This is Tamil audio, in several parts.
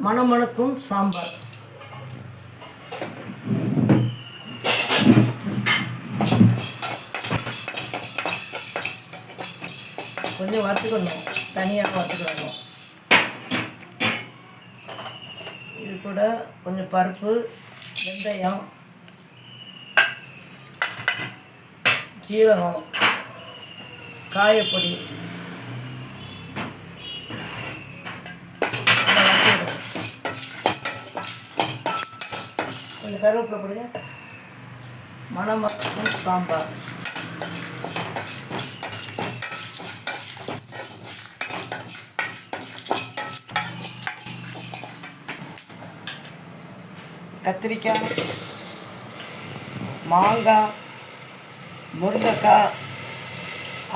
மணமணக்கும் சாம்பார். கொஞ்சம் வறுத்துக்கணும். தனியாக வறுத்துக்கணும். இது கூட கொஞ்சம் பருப்பு வெந்தயம் ஜீரகம் காயப்பொடி இதை வறுத்துக்கணும். கொஞ்சம் கருவேப்பிலை போடுங்க மணமணக்கும் சாம்பார். கத்திரிக்காய் மாங்காய் முருங்கைக்காய்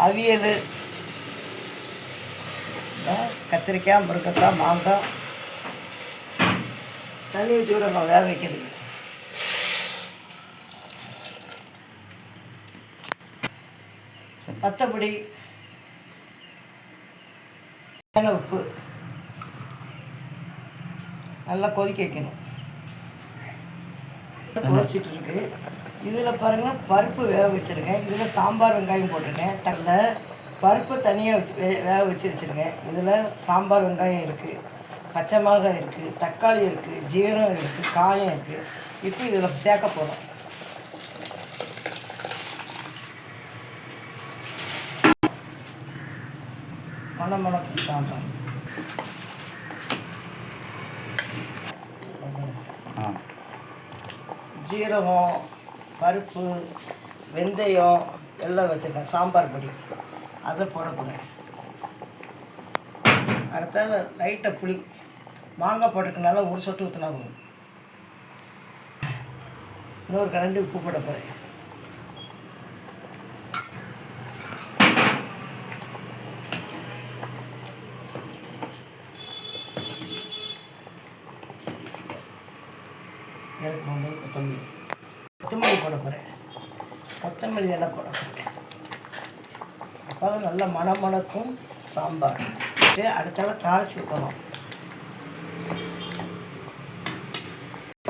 அவியல் கத்திரிக்காய் முருங்கைக்காய் மாங்காய் தண்ணி ஊற்றி விடணும் வேக வைக்கிறது. பத்தப்பொடி உப்பு. நல்லா கொதிக்க வைக்கணும். கொதிச்சிட்டு இருக்கு இதில் பாருங்கள் பருப்பு வேக வச்சுருக்கேன். இதில் சாம்பார் வெங்காயம் போட்டிருக்கேன். தட்டில் பருப்பு தனியாக வச்சு வே வேக வச்சு வச்சுருக்கேன். இதில் சாம்பார் வெங்காயம் இருக்குது பச்சை மிளகாய் இருக்குது தக்காளி இருக்குது ஜீரம் இருக்குது காயம் இருக்குது இப்போ இதில் சேர்க்க போகிறோம் மணம் மணக்கும் சாம்பார் ஜீரகம் பருப்பு வெந்தயம் எல்லாம் வச்சுருக்கேன். சாம்பார் பொடி. அதை போட போகிறேன் அடுத்தால லைட்டாக புளி. மாங்காய் போட்டுக்கனால ஒரு சொட்டு ஊற்றினா போதும். இன்னொரு கரண்டி உப்பு போட போகிறேன் இறக்கும் போது கொத்தமல்லி. கொத்தமல்லி போட போகிறேன் கொத்தமல்லி எல்லாம் போட போகிறேன் அப்போ தான் நல்லா மணமணக்கும் சாம்பார். அப்படியே அடுத்தால தாளிச்சு ஊற்றணும்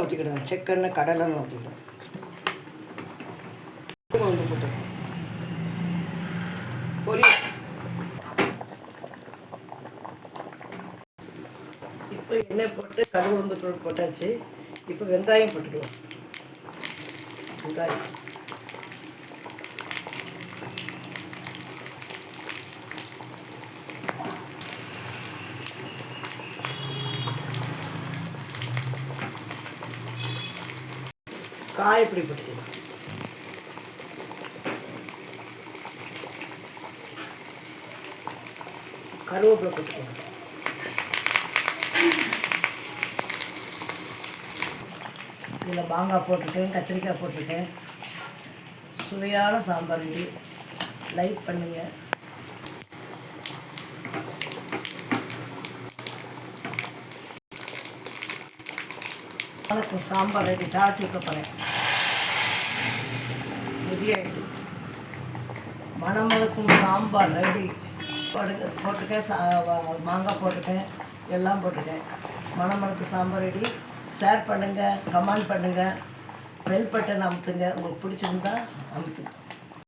ஊற்றிக்கிடுங்க செக்கெண்ணெய் கடலைன்னு ஊற்றிக்கிடுங்க வந்து போட்டு பொரி இப்போ எண்ணெய் போட்டு கடுகு வந்து போட்டாச்சு. இப்போ வெங்காயம் போட்டுக்கலாம். வெங்காயம். காயப்பொடி போட்டுக்கலாம்? கருவேப்பிலை போட்டுக்கலாம். இதில் மாங்காய் போட்டிருக்கேன் கத்திரிக்காய் போட்டிருக்கேன் சுவையான சாம்பார் இது. லைக் பண்ணுங்கள் வணக்கம் சாம்பார் ரெடி தாளிச்சு வைக்க போகிறேன் ரெடியாகிடுது மணமணக்கும் சாம்பார் ரெடி போட்டு போட்டிருக்கேன் சா மாங்காய் போட்டிருக்கேன் எல்லாம் போட்டிருக்கேன் மணமளக்கு சாம்பார் ரெடி ஷேர் பண்ணுங்கள் கமெண்ட் பண்ணுங்கள் பெல் பட்டன் அமுத்துங்க. உங்களுக்கு பிடிச்சிருந்தா அமுத்துங்க.